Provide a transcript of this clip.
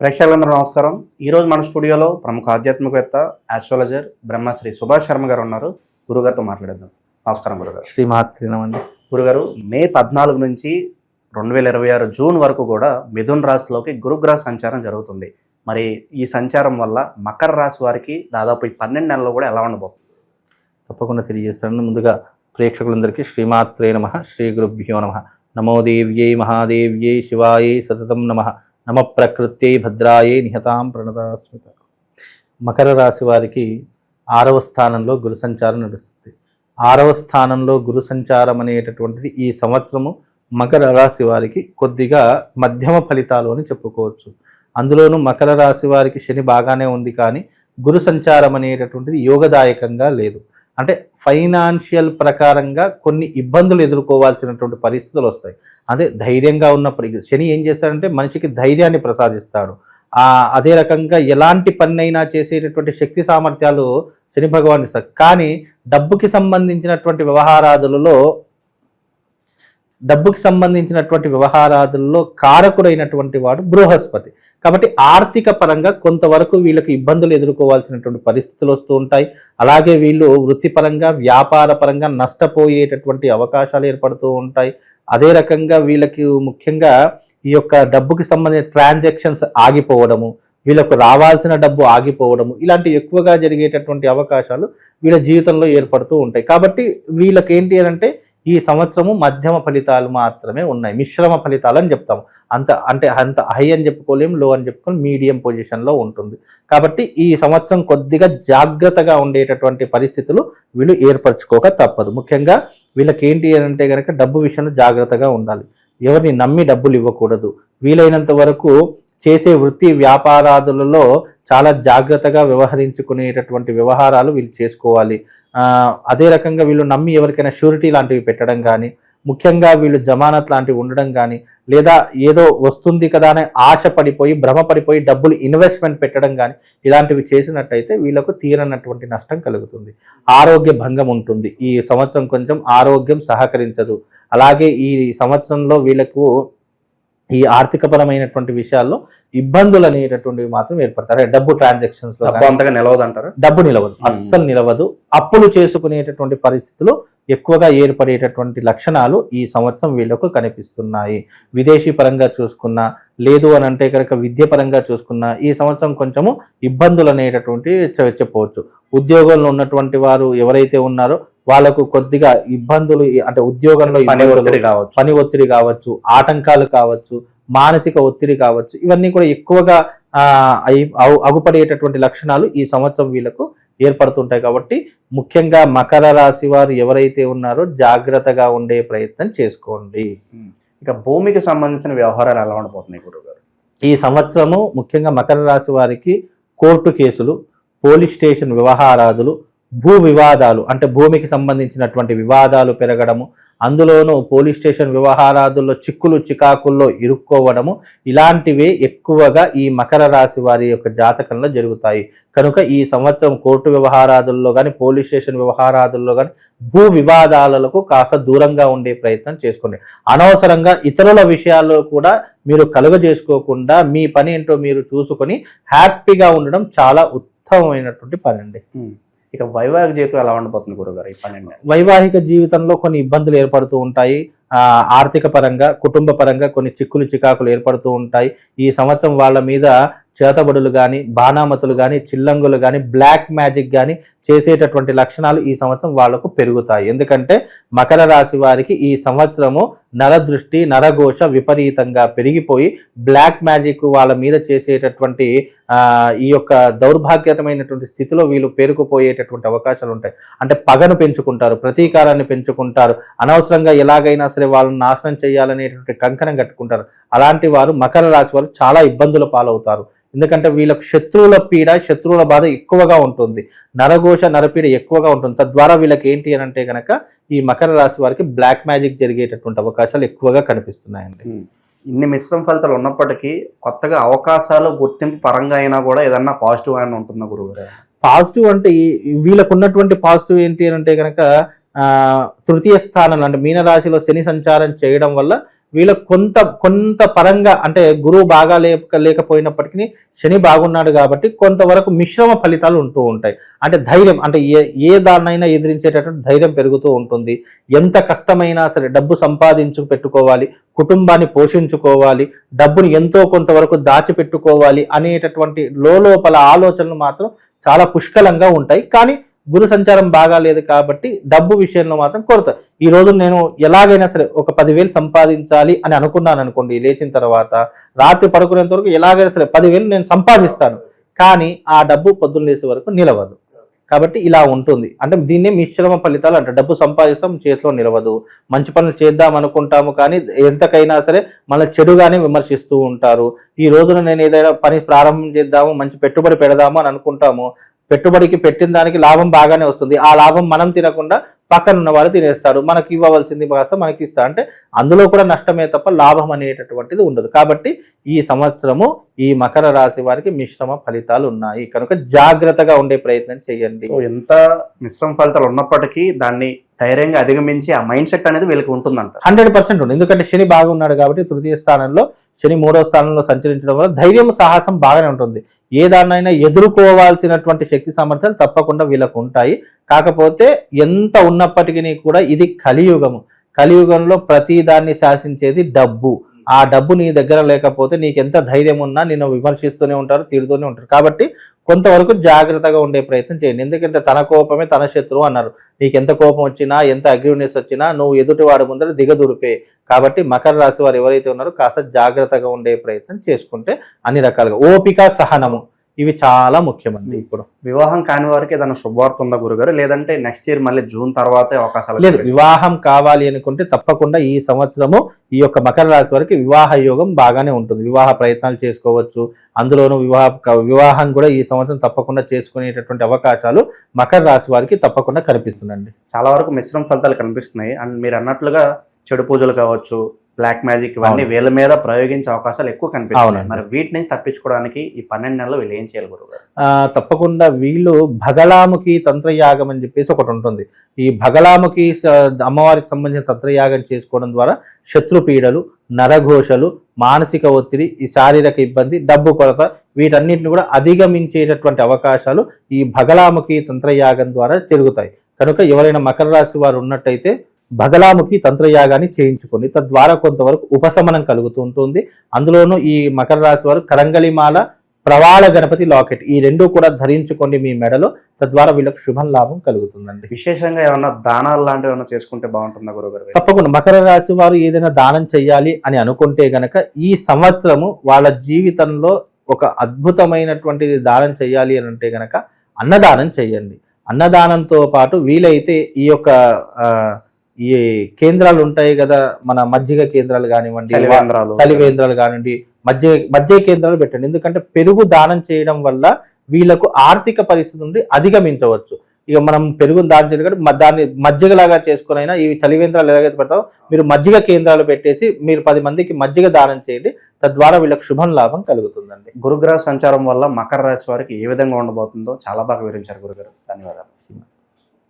ప్రేక్షకులందరూ నమస్కారం. ఈరోజు మన స్టూడియోలో ప్రముఖ ఆధ్యాత్మికవేత్త ఆస్ట్రాలజర్ బ్రహ్మశ్రీ సుభాష్ శర్మ గారు ఉన్నారు. గురుగారితో మాట్లాడేద్దాం. నమస్కారం గురుగారు. శ్రీమాత్రినమండి గురుగారు మే పద్నాలుగు నుంచి రెండు వేల ఇరవై ఆరు జూన్ వరకు కూడా మిథున్ రాశిలోకి గురుగ్రహ సంచారం జరుగుతుంది. మరి ఈ సంచారం వల్ల మకర రాశి వారికి దాదాపు ఈ పన్నెండు నెలలు కూడా ఎలా ఉండబోతుంది? తప్పకుండా తెలియజేస్తాను ముందుగా ప్రేక్షకులందరికీ శ్రీమాత్రే నమ శ్రీ గురుభ్యో నమ. నమో దేవ్యై మహాదేవ్యై శివాయై సతతం నమ. నమ ప్రకృత్యై భద్రాయే నిహతాం ప్రణతాస్మిత మకర రాశి వారికి ఆరవ స్థానంలో గురు సంచారం నడుస్తుంది. ఆరవ స్థానంలో గురు సంచారం అనేటటువంటిది ఈ సంవత్సరము మకర రాశి వారికి కొద్దిగా మధ్యమ ఫలితాలు అని చెప్పుకోవచ్చు. అందులోనూ మకర రాశి వారికి శని బాగానే ఉంది కానీ గురు సంచారం అనేటటువంటిది యోగదాయకంగా లేదు. అంటే ఫైనాన్షియల్ ప్రకారంగా కొన్ని ఇబ్బందులు ఎదుర్కోవాల్సినటువంటి పరిస్థితులు వస్తాయి. అదే ధైర్యంగా ఉన్నప్పుడు శని ఏం చేస్తాడంటే మనిషికి ధైర్యాన్ని ప్రసాదిస్తాడు. అదే రకంగా ఎలాంటి పన్నైనా చేసేటటువంటి శక్తి సామర్థ్యాలు శని భగవాన్ ఇస్తారు కానీ డబ్బుకి సంబంధించినటువంటి వ్యవహారాదులలో డబ్బుకి సంబంధించినటువంటి వ్యవహారాదుల్లో కారకుడైనటువంటి వాడు బృహస్పతి. కాబట్టి ఆర్థిక పరంగా కొంతవరకు వీళ్ళకి ఇబ్బందులు ఎదుర్కోవాల్సినటువంటి పరిస్థితులు వస్తూ ఉంటాయి. అలాగే వీళ్ళు వృత్తిపరంగా వ్యాపార పరంగా నష్టపోయేటటువంటి అవకాశాలు ఏర్పడుతూ ఉంటాయి. అదే రకంగా వీళ్ళకి ముఖ్యంగా ఈ యొక్క డబ్బుకి సంబంధించిన ట్రాన్సాక్షన్స్ ఆగిపోవడము వీళ్ళకు రావాల్సిన డబ్బు ఆగిపోవడము ఇలాంటి ఎక్కువగా జరిగేటటువంటి అవకాశాలు వీళ్ళ జీవితంలో ఏర్పడుతూ ఉంటాయి. కాబట్టి వీళ్ళకి ఏంటి అని అంటే ఈ సంవత్సరము మధ్యమ ఫలితాలు మాత్రమే ఉన్నాయి. మిశ్రమ ఫలితాలు అని చెప్తాము. అంత అంటే అంత హై అని చెప్పుకోలేం లో అని చెప్పుకోలేం మీడియం పొజిషన్లో ఉంటుంది. కాబట్టి ఈ సంవత్సరం కొద్దిగా జాగ్రత్తగా ఉండేటటువంటి పరిస్థితులు వీళ్ళు ఏర్పరచుకోక తప్పదు. ముఖ్యంగా వీళ్ళకి ఏంటి అని అంటే కనుక డబ్బు విషయంలో జాగ్రత్తగా ఉండాలి. ఎవరిని నమ్మి డబ్బులు ఇవ్వకూడదు. వీలైనంత వరకు చేసే వృత్తి వ్యాపారాదులలో చాలా జాగ్రత్తగా వ్యవహరించుకునేటటువంటి వ్యవహారాలు వీళ్ళు చేసుకోవాలి. అదే రకంగా వీళ్ళు నమ్మి ఎవరికైనా షూరిటీ లాంటివి పెట్టడం కానీ ముఖ్యంగా వీళ్ళు జమానత్ లాంటివి ఉండడం కానీ లేదా ఏదో వస్తుంది కదా అని ఆశ పడిపోయి భ్రమ పడిపోయి డబ్బులు ఇన్వెస్ట్మెంట్ పెట్టడం కానీ ఇలాంటివి చేసినట్టయితే వీళ్ళకు తీరనటువంటి నష్టం కలుగుతుంది. ఆరోగ్య భంగం ఉంటుంది. ఈ సంవత్సరం కొంచెం ఆరోగ్యం సహకరించదు. అలాగే ఈ సంవత్సరంలో వీళ్ళకు ఈ ఆర్థికపరమైనటువంటి విషయాల్లో ఇబ్బందులు అనేటటువంటివి మాత్రం ఏర్పడతారు. డబ్బు ట్రాన్సాక్షన్స్లో అంతగా నిలవదంటారు డబ్బు నిలవదు. అస్సలు నిలవదు. అప్పులు చేసుకునేటటువంటి పరిస్థితులు ఎక్కువగా ఏర్పడేటటువంటి లక్షణాలు ఈ సంవత్సరం వీళ్ళకు కనిపిస్తున్నాయి. విదేశీ పరంగా చూసుకున్నా లేదు అని అంటే కనుక విద్య పరంగా చూసుకున్నా ఈ సంవత్సరం కొంచెము ఇబ్బందులు అనేటటువంటి చెప్పవచ్చు. ఉద్యోగంలో ఉన్నటువంటి వారు ఎవరైతే ఉన్నారో వాళ్ళకు కొద్దిగా ఇబ్బందులు అంటే ఉద్యోగంలో పని ఒత్తిడి కావచ్చు. పని ఒత్తిడి కావచ్చు ఆటంకాలు కావచ్చు మానసిక ఒత్తిడి కావచ్చు ఇవన్నీ కూడా ఎక్కువగా అగుపడేటటువంటి లక్షణాలు ఈ సంవత్సరం వీళ్ళకు ఏర్పడుతుంటాయి కాబట్టి ముఖ్యంగా మకర రాశి వారు ఎవరైతే ఉన్నారో జాగ్రత్తగా ఉండే ప్రయత్నం చేసుకోండి. ఇక భూమికి సంబంధించిన వ్యవహారాలు ఎలా ఉండబోతున్నాయి గురుగారు ఈ సంవత్సరము ముఖ్యంగా మకర రాశి వారికి కోర్టు కేసులు పోలీస్ స్టేషన్ వ్యవహారాదులు భూ వివాదాలు అంటే భూమికి సంబంధించినటువంటి వివాదాలు పెరగడము అందులోనూ పోలీస్ స్టేషన్ వ్యవహారాదుల్లో చిక్కులు చికాకుల్లో ఇరుక్కోవడము ఇలాంటివి ఎక్కువగా ఈ మకర రాశి వారి యొక్క జాతకంలో జరుగుతాయి. కనుక ఈ సంవత్సరం కోర్టు వ్యవహారాదుల్లో కానీ పోలీస్ స్టేషన్ వ్యవహారాదుల్లో కానీ భూ వివాదాలకు కాస్త దూరంగా ఉండే ప్రయత్నం చేసుకోండి. అనవసరంగా ఇతరుల విషయాల్లో కూడా మీరు కలుగజేసుకోకుండా మీ పని ఏంటో మీరు చూసుకొని హ్యాపీగా ఉండడం చాలా ఉత్తమమైనటువంటి పని అండి ఇక వైవాహిక జీవితం ఎలా ఉండబోతుంది గురుగారు ఈ పన్నెండు? వైవాహిక జీవితంలో కొన్ని ఇబ్బందులు ఏర్పడుతూ ఉంటాయి. ఆ, ఆర్థిక పరంగా కుటుంబ పరంగా కొన్ని చిక్కులు చికాకులు ఏర్పడుతూ ఉంటాయి. ఈ సంవత్సరం వాళ్ళ మీద చేతబడులు కానీ బాణామతులు కానీ చిల్లంగులు కానీ బ్లాక్ మ్యాజిక్ కానీ చేసేటటువంటి లక్షణాలు ఈ సంవత్సరం వాళ్ళకు పెరుగుతాయి. ఎందుకంటే మకర రాశి వారికి ఈ సంవత్సరము నరదృష్టి నరఘోష విపరీతంగా పెరిగిపోయి బ్లాక్ మ్యాజిక్ వాళ్ళ మీద చేసేటటువంటి ఈ యొక్క దౌర్భాగ్యతమైనటువంటి స్థితిలో వీళ్ళు పేరుకుపోయేటటువంటి అవకాశాలు ఉంటాయి. అంటే పగను పెంచుకుంటారు ప్రతీకారాన్ని పెంచుకుంటారు అనవసరంగా ఎలాగైనా సరే వాళ్ళని నాశనం చేయాలనేటువంటి కంకణం కట్టుకుంటారు. అలాంటి వారు మకర రాశి వారు చాలా ఇబ్బందుల పాలవుతారు. ఎందుకంటే వీళ్ళకు శత్రువుల పీడ శత్రువుల బాధ ఎక్కువగా ఉంటుంది. నరఘోష నరపీడ ఎక్కువగా ఉంటుంది. తద్వారా వీళ్ళకి ఏంటి అని అంటే గనక ఈ మకర రాశి వారికి బ్లాక్ మ్యాజిక్ జరిగేటటువంటి అవకాశాలు ఎక్కువగా కనిపిస్తున్నాయండి. ఇన్ని మిశ్రమ ఫలితాలు ఉన్నప్పటికీ కొత్తగా అవకాశాలు గుర్తింపు పరంగా అయినా కూడా ఏదన్నా పాజిటివ్ అయినా ఉంటుందా గురుగారు పాజిటివ్ అంటే వీళ్ళకు ఉన్నటువంటి పాజిటివ్ ఏంటి అని అంటే కనుక ఆ, తృతీయ స్థానంలో అంటే మీనరాశిలో శని సంచారం చేయడం వల్ల వీళ్ళ కొంత కొంత పరంగా అంటే గురువు బాగా లేక లేకపోయినప్పటికీ శని బాగున్నాడు కాబట్టి కొంతవరకు మిశ్రమ ఫలితాలు ఉంటూ ఉంటాయి. అంటే ధైర్యం అంటే ఏ ఏ దాన్నైనా ఎదిరించేటటువంటి ధైర్యం పెరుగుతూ ఉంటుంది. ఎంత కష్టమైనా సరే డబ్బు సంపాదించు పెట్టుకోవాలి కుటుంబాన్ని పోషించుకోవాలి డబ్బుని ఎంతో కొంతవరకు దాచిపెట్టుకోవాలి అనేటటువంటి లోపల ఆలోచనలు మాత్రం చాలా పుష్కలంగా ఉంటాయి. కానీ గురు సంచారం బాగా లేదు కాబట్టి డబ్బు విషయంలో మాత్రం కొరత. ఈ రోజు నేను ఎలాగైనా సరే ఒక పదివేలు సంపాదించాలి అని అనుకున్నాను అనుకోండి లేచిన తర్వాత రాత్రి పడుకునేంత వరకు ఎలాగైనా సరే పదివేలు నేను సంపాదిస్తాను. కానీ ఆ డబ్బు పొద్దున్న లేసే వరకు నిలవదు. కాబట్టి ఇలా ఉంటుంది. అంటే దీన్నే మిశ్రమ ఫలితాలు అంటే డబ్బు సంపాదిస్తాం చేతిలో నిలవదు. మంచి పనులు చేద్దాం అనుకుంటాము కానీ ఎంతకైనా సరే మన చెడుగానే విమర్శిస్తూ ఉంటారు. ఈ రోజున నేను ఏదైనా పని ప్రారంభం చేద్దాము మంచి పెట్టుబడి పెడదాము అని అనుకుంటాము. పెట్టుబడికి పెట్టిన దానికి లాభం బాగానే వస్తుంది. ఆ లాభం మనం తినకుండా పక్కన ఉన్నవాడు తినేస్తాడు మనకి ఇవ్వవలసింది కాస్త మనకి ఇస్తా. అంటే అందులో కూడా నష్టమే తప్ప లాభం అనేటటువంటిది ఉండదు. కాబట్టి ఈ సంవత్సరము ఈ మకర రాశి వారికి మిశ్రమ ఫలితాలు ఉన్నాయి. కనుక జాగ్రత్తగా ఉండే ప్రయత్నం చేయండి. ఎంత మిశ్రమ ఫలితాలు ఉన్నప్పటికీ దాన్ని ధైర్యంగా అధిగమించి ఆ మైండ్ సెట్ అనేది వీళ్ళకి ఉంటుందంట. హండ్రెడ్ పర్సెంట్ ఉంది. ఎందుకంటే శని బాగున్నాడు కాబట్టి తృతీయ స్థానంలో శని మూడో స్థానంలో సంచరించడం వల్ల ధైర్యం సాహసం బాగానే ఉంటుంది. ఏ దాన్నైనా ఎదుర్కోవాల్సినటువంటి శక్తి సామర్థ్యాలు తప్పకుండా వీళ్ళకు ఉంటాయి. కాకపోతే ఎంత ఉన్నప్పటికీ కూడా ఇది కలియుగము. కలియుగంలో ప్రతి దాన్ని శాసించేది డబ్బు. ఆ డబ్బు నీ దగ్గర లేకపోతే నీకు ఎంత ధైర్యం ఉన్నా నిన్ను విమర్శిస్తూనే ఉంటారు తిడుతూనే ఉంటారు. కాబట్టి కొంతవరకు జాగ్రత్తగా ఉండే ప్రయత్నం చేయండి. ఎందుకంటే తన కోపమే తన శత్రువు అన్నారు. నీకు ఎంత కోపం వచ్చినా ఎంత అగ్రివ్నెస్ వచ్చినా నువ్వు ఎదుటివాడు ముందర దిగదుడిపే. కాబట్టి మకర రాశి వారు ఎవరైతే ఉన్నారో కాస్త జాగ్రత్తగా ఉండే ప్రయత్నం చేసుకుంటే అన్ని రకాలుగా. ఓపిక సహనము. ఇవి చాలా ముఖ్యమండి. ఇప్పుడు వివాహం కాని వారికి ఏదైనా శుభవార్త ఉందా గురుగారు? లేదంటే నెక్స్ట్ ఇయర్ మళ్ళీ జూన్ తర్వాతే అవకాశాలు లేదు? వివాహం కావాలి అనుకుంటే తప్పకుండా ఈ సంవత్సరము ఈ యొక్క మకర రాశి వారికి వివాహ యోగం బాగానే ఉంటుంది. వివాహ ప్రయత్నాలు చేసుకోవచ్చు. అందులోనూ వివాహ వివాహం కూడా ఈ సంవత్సరం తప్పకుండా చేసుకునేటటువంటి అవకాశాలు మకర రాశి వారికి తప్పకుండా కనిపిస్తుందండి. చాలా వరకు మిశ్రమ ఫలితాలు కనిపిస్తున్నాయి. అండ్ మీరు అన్నట్లుగా చెడు పూజలు కావచ్చు బ్లాక్ మ్యాజిక్ ఇవన్నీ. వీళ్ళ మీద ప్రయోగించే అవకాశాలు ఎక్కువ కనిపిస్తున్నాయి అవునండి. మరి వీటి నుంచి తప్పించుకోవడానికి ఈ పన్నెండు నెలలు వీళ్ళు ఏం చేయాలి ఆ, తప్పకుండా వీళ్ళు భగలాముఖి తంత్రయాగం అని చెప్పేసి ఒకటి ఉంటుంది ఈ భగలాముఖి స- అమ్మవారికి సంబంధించిన తంత్రయాగం చేసుకోవడం ద్వారా శత్రుపీడలు నరఘోషలు మానసిక ఒత్తిడి ఈ శారీరక ఇబ్బంది డబ్బు కొరత వీటన్నిటిని కూడా అధిగమించేటటువంటి అవకాశాలు ఈ భగలాముఖి తంత్రయాగం ద్వారా జరుగుతాయి కనుక ఎవరైనా మకర రాశి వారు ఉన్నట్టయితే భగలాముఖి తంత్రయాగాన్ని చేయించుకోండి తద్వారా కొంతవరకు ఉపశమనం కలుగుతూ ఉంటుంది. అందులోనూ ఈ మకర రాశి వారు కరంగలిమాల ప్రవాళ గణపతి లాకెట్ ఈ రెండు కూడా ధరించుకోండి మీ మెడలో. తద్వారా వీళ్ళకి శుభం లాభం కలుగుతుందండి. విశేషంగా ఏమన్నా దానాలు లాంటివి ఏమైనా చేసుకుంటే బాగుంటుందా గురుగారు తప్పకుండా. మకర రాశి వారు ఏదైనా దానం చేయాలి అని అనుకుంటే గనక ఈ సంవత్సరము వాళ్ళ జీవితంలో ఒక అద్భుతమైనటువంటిది దానం చేయాలి అని అంటే గనక అన్నదానం చేయండి అన్నదానంతో పాటు వీలైతే ఈ యొక్క ఆ, ఈ కేంద్రాలు ఉంటాయి కదా మన మజ్జిగ కేంద్రాలు కానివ్వండి చలివేంద్రాలు కానివ్వండి మధ్య మధ్య కేంద్రాలు పెట్టండి. ఎందుకంటే పెరుగు దానం చేయడం వల్ల వీళ్ళకు ఆర్థిక పరిస్థితి నుండి అధిగమించవచ్చు. ఇక మనం పెరుగు దానం చేయడం దాన్ని మజ్జిగలాగా చేసుకునైనా ఈ చలివేంద్రాలు ఎలాగైతే పెడతామో మీరు మజ్జిగ కేంద్రాలు పెట్టేసి మీరు పది మందికి మజ్జిగ దానం చేయండి. తద్వారా వీళ్ళకి శుభం లాభం కలుగుతుందండి. గురుగ్రహ సంచారం వల్ల మకర రాశి వారికి ఏ విధంగా ఉండబోతుందో చాలా బాగా వివరించారు గురుగారు. ధన్యవాదాలు.